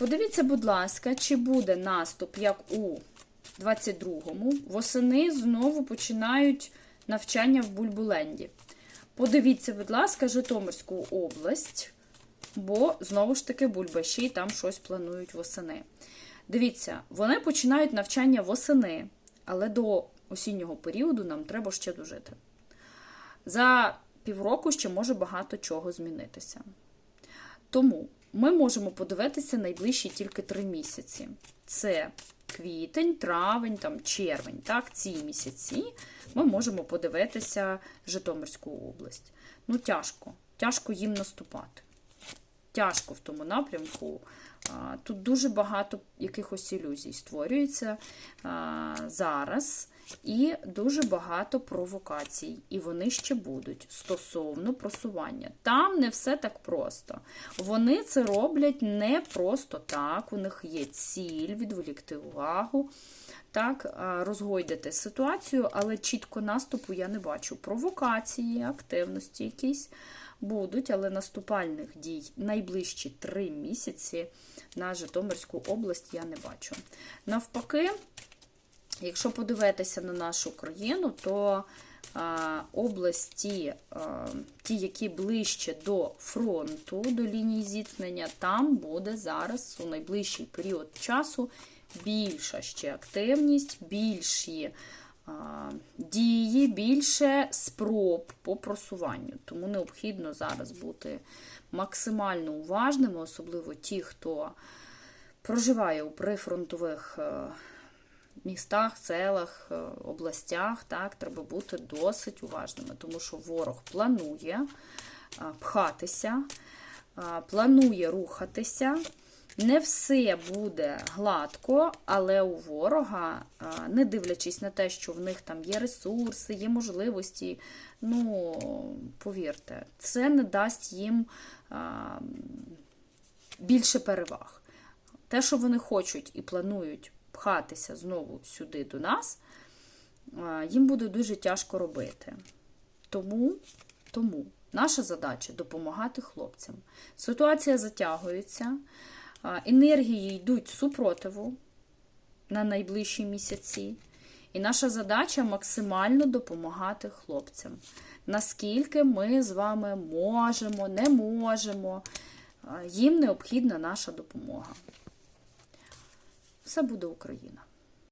Подивіться, будь ласка, чи буде наступ, як у 22-му. Восени знову починають навчання в Бульбуленді. Подивіться, будь ласка, Житомирську область, бо знову ж таки бульбаші там щось планують восени. Дивіться, вони починають навчання восени, але до осіннього періоду нам треба ще дожити. За півроку ще може багато чого змінитися. Тому ми можемо подивитися найближчі тільки три місяці. Це квітень, травень, там, червень. Так, ці місяці ми можемо подивитися Житомирську область. Ну, тяжко, тяжко їм наступати. Тяжко в тому напрямку. Тут дуже багато якихось ілюзій створюється зараз, і дуже багато провокацій. І вони ще будуть стосовно просування. Там не все так просто. Вони це роблять не просто так. У них є ціль відволікти увагу, так, а, розгойдити ситуацію, але чітко наступу я не бачу. Провокації, активності якісь будуть, але наступальних дій найближчі три місяці на Житомирську область я не бачу. Навпаки, якщо подивитися на нашу країну, то а, області, а, ті, які ближче до фронту, до лінії зіткнення, там буде зараз у найближчий період часу більша ще активність, більші а, дії, більше спроб по просуванню. Тому необхідно зараз бути максимально уважними, особливо ті, хто проживає у прифронтових е, містах, селах, е, областях. Так, треба бути досить уважними, тому що ворог планує пхатися, планує рухатися. Не все буде гладко, але у ворога, не дивлячись на те, що в них там є ресурси, є можливості, ну, повірте, це не дасть їм більше переваг. Те, що вони хочуть і планують пхатися знову сюди до нас, їм буде дуже тяжко робити. Тому, тому наша задача допомагати хлопцям. Ситуація затягується. Енергії йдуть супротиву на найближчі місяці. І наша задача максимально допомагати хлопцям. Наскільки ми з вами можемо, не можемо, їм необхідна наша допомога. Все буде Україна!